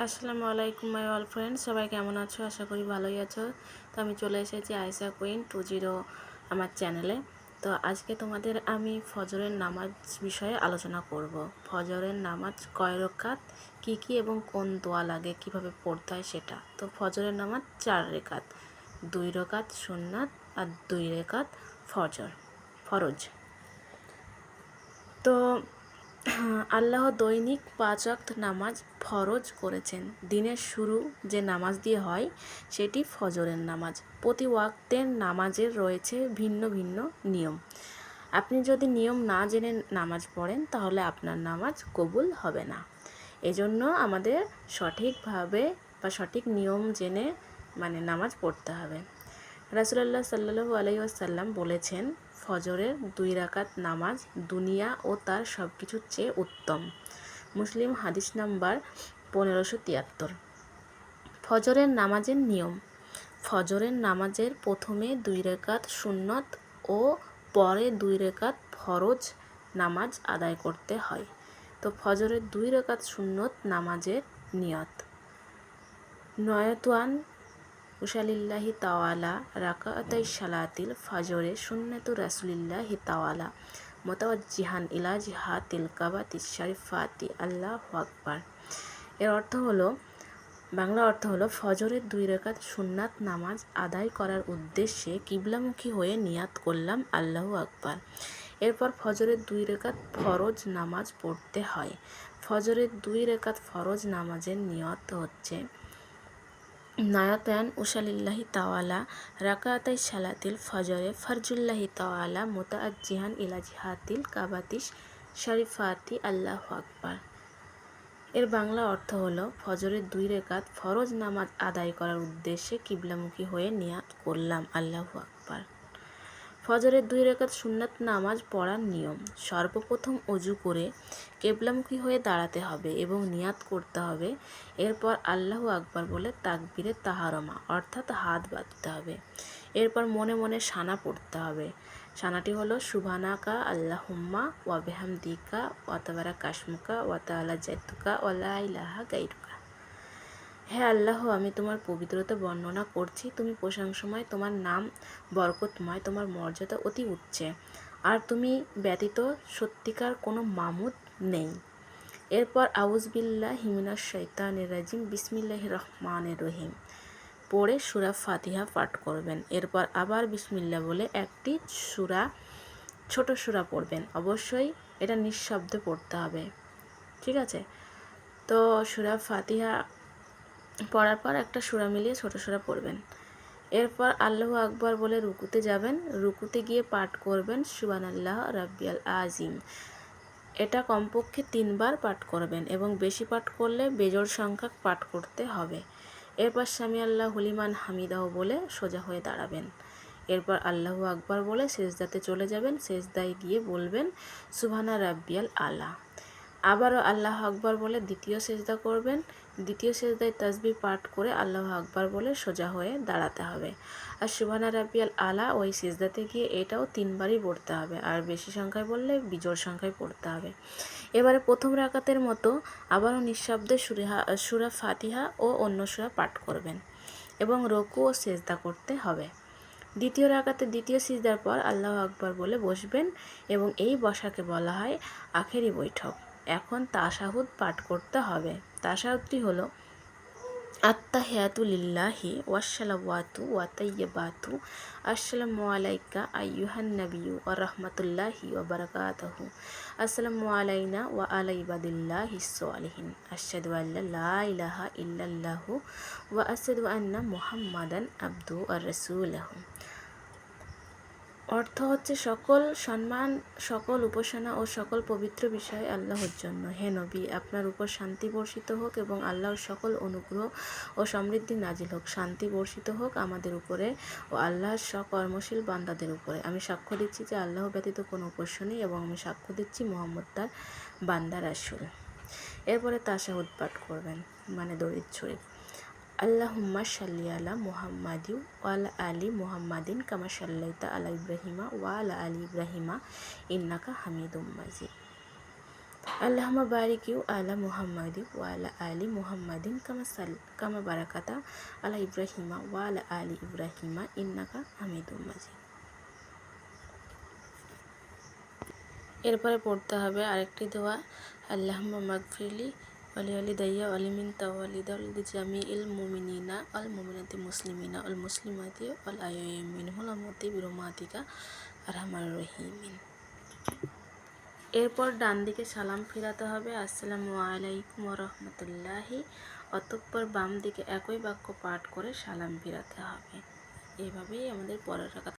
আসসালামু আলাইকুম my all friend সবাই কেমন আছো? আশা করি ভালোই আছো। তো আমি চলে এসেছি আয়সা কুইন টু জিরো আমার চ্যানেলে। তো আজকে তোমাদের আমি ফজরের নামাজ বিষয়ে আলোচনা করব। ফজরের নামাজ কয় রকাত? কী কী এবং কোন দোয়া লাগে? কীভাবে পড়তে হয় সেটা? তো ফজরের নামাজ চার রেখাত দুই রেখাত সুন্নাত আর দুই রেখাত ফজর, ফরজ। তো আল্লাহ দৈনিক পাঁচ ওয়াক্ত নামাজ ফরজ করেছেন। দিনের শুরু যে নামাজ দিয়ে হয়, সেটি ফজরের নামাজ। প্রতি ওয়াক্তের নামাজের রয়েছে ভিন্ন ভিন্ন নিয়ম। আপনি যদি নিয়ম না জেনে নামাজ পড়েন, তাহলে আপনার নামাজ কবুল হবে না। এজন্য আমাদের সঠিকভাবে বা সঠিক নিয়ম জেনে মানে নামাজ পড়তে হবে। রাসুলাল্লাহ সাল্লু আলাইসাল্লাম বলেছেন, ফজরের দুই রাকাত নামাজ দুনিয়া ও তার সব কিছুর চেয়ে উত্তম। মুসলিম হাদিস নাম্বার পনেরোশো তিয়াত্তর। ফজরের নামাজের নিয়ম। ফজরের নামাজের প্রথমে দুই রেকাত সুন্নত ও পরে দুই রেকাত ফরজ নামাজ আদায় করতে হয়। তো ফজরের দুই রেকাত সুন্নত নামাজের নিয়ত। নয়তান উশালিল্লাহি তাওয়ালা রাকাতাই সালাতিল ফাজরে সুন্নাতু রাসুলিল্লাহি তাওয়ালা মোতাওয়াজ্জিহান ইলা জিহাতিল কাবাতি শরীফাতি, আল্লাহ আকবার। এর অর্থ হলো, বাংলা অর্থ হলো ফজরের দুই রেখাত সুন্নাত নামাজ আদায় করার উদ্দেশ্যে কিবলামুখী হয়ে নিয়াত করলাম আল্লাহ আকবার। এরপর ফজরের দুই রেখাত ফরজ নামাজ পড়তে হয়। ফজরের দুই রেখাত ফরজ নামাজের নিয়ত হচ্ছে নায়াতান উশালিল্লাহি তাওয়ালা রাকাতাই সালাতিল ফজরে ফরজুল্লাহি তাওয়ালা মোতাজ্জিহান ইলা জিহাতিল কাবাতিস শরীফাতি, আল্লাহ আকবার। এর বাংলা অর্থ হল ফজরের দুই রেখাত ফরজ নামাজ আদায় করার উদ্দেশ্যে কিবলামুখী হয়ে নিয়াত করলাম, আল্লাহ আকবার। ফজরের দুই রেখাত সুন্নাত নামাজ পড়ার নিয়ম। সর্বপ্রথম অজু করে কেবলামুখী হয়ে দাঁড়াতে হবে এবং নিয়াত করতে হবে। এরপর আল্লাহ আকবার বলে তাকবিরে তাহারমা, অর্থাৎ হাত বাঁধতে হবে। এরপর মনে মনে সানা পড়তে হবে। সানাটি হলো সুভানাকা আল্লাহুম্মা ওয়াবেহামদিকা ওয়াতাবারা কাশমুকা ওয়াতালা জাতুকা ওয়ালা ইলাহা গাইরুকা। হ্যাঁ আল্লাহ, আমি তোমার পবিত্রতা বর্ণনা করছি। তুমি প্রশংসময়, তোমার নাম বরকতময়, তোমার মর্যাদা অতি উচ্চে। আর তুমি ব্যতীত সত্যিকার কোনো মামুদ নেই। এরপর আউজবিল্লাহ হিমিনা শৈতানের রাজিম বিসমিল্লাহ রহমানের রহিম। পড়ে সুরা ফাতিহা পাঠ করবেন। এরপর আবার বিসমিল্লা বলে একটি সুরা, ছোট সুরা পড়বেন। অবশ্যই এটা নিঃশব্দে পড়তে হবে। ঠিক আছে? তো সুরা ফাতিহা পড়ার পর একটা সুরা মিলিয়ে ছোটো সুরা পড়বেন। এরপর আল্লাহ আকবর বলে রুকুতে যাবেন। রুকুতে গিয়ে পাঠ করবেন সুবান আল্লাহ রাব্বিয়াল আজিম এটা কমপক্ষে তিনবার পাঠ করবেন এবং বেশি পাঠ করলে বেজোর সংখ্যা পাঠ করতে হবে। এরপর স্বামী আল্লাহ হলিমান হামিদাহ বলে সোজা হয়ে দাঁড়াবেন। এরপর আল্লাহ আকবর বলে সেজদাতে চলে যাবেন, সেজদায় গিয়ে বলবেন, সুবহানা রাব্বিয়াল আলা। আবারও আল্লাহ আকবর বলে দ্বিতীয় সেজদা করবেন দ্বিতীয় সেজদায় তাসবি পাঠ করে আল্লাহ আকবর বলে সোজা হয়ে দাঁড়াতে হবে। আর সুবানা রাবিয়াল আলা ওই সেজদাতে গিয়ে এটাও তিনবারই পড়তে হবে আর বেশি সংখ্যায় বললে বিজোড় সংখ্যায় পড়তে হবে। এবারে প্রথম রাকাতের মতো আবারও নিঃশব্দে সুরিহা, সুরা ফাতিহা ও অন্য সুরা পাঠ করবেন এবং রকু ও সেজদা করতে হবে। দ্বিতীয় রাকাতে দ্বিতীয় সিজদার পর আল্লাহ আকবর বলে বসবেন এবং এই বসাকে বলা হয় আখেরি বৈঠক। এখন তাসাহুদ পাঠ করতে হবে। তাসাহুদটি হলো, আত্তাহিয়াতুলিল্লাহি ওয়াসালাওয়াতু ওয়াতাইয়াবাতু আসসালামু আলাইকা আইয়ুহান নবিয়ু ওয়া রাহমাতুল্লাহি ওয়া বারাকাতুহু। আসসালামু আলাইনা ওয়া আলা ইবাদিল্লাহি সালিহিন আশহাদু আল্লা লা ইলাহা ইল্লাল্লাহু ওয়া আশহাদু আন্না মুহাম্মাদান আবদু আর রাসূলুহু। অর্থ হচ্ছে সকল সম্মান, সকল উপাসনা ও সকল পবিত্র বিষয় আল্লাহর জন্য। হে নবী, আপনার উপর শান্তি বর্ষিত হোক এবং আল্লাহর সকল অনুগ্রহ ও সমৃদ্ধি নাজিল হোক। শান্তি বর্ষিত হোক আমাদের উপরে ও আল্লাহর সকর্মশীল বান্দাদের উপরে। আমি সাক্ষ্য দিচ্ছি যে আল্লাহ ব্যতীত কোনো উপাস্য নেই এবং আমি সাক্ষ্য দিচ্ছি মোহাম্মদ তার বান্দার আসল এরপরে তাশাহুদ পাঠ করবেন মানে দরিদ শরীফ আল্লাহুম্মা সাল্লি আলা মুহাম্মাদি ওয়ালা আলি মুহাম্মাদিন কামা সাল্লাইতা আলা ইব্রাহিমা ওয়ালা আলি ইব্রাহিমা ইন্নাকা হামিদুম মাজিদ। আল্লাহমা বারিকিউ আলা মুহাম্মাদি ওয়া আলা মুহাম্মাদিন কামা সাল, কামা বারাকাতা আলা ইব্রাহিমা ওয়া আলা ইব্রাহিমা ইন্নাকা হামিদুম মাজিদ। এরপরে পড়তে হবে আরেকটি দোয়া আল্লাহমা মাগফিরলি জামি ইল মুমিনিনা অল মুমিনাতি মুসলিমিনা অল মুসলিমাতি অল আয়মিন হুলামতি বিরমাতিকা আরহামার রহিমিন। এরপর ডান দিকে সালাম ফিরাতে হবে। আসসালামু আলাইকুম রহমতুল্লাহি। অতঃপর বাম দিকে একই বাক্য পাঠ করে সালাম ফিরাতে হবে। এভাবেই আমাদের পরের রাখা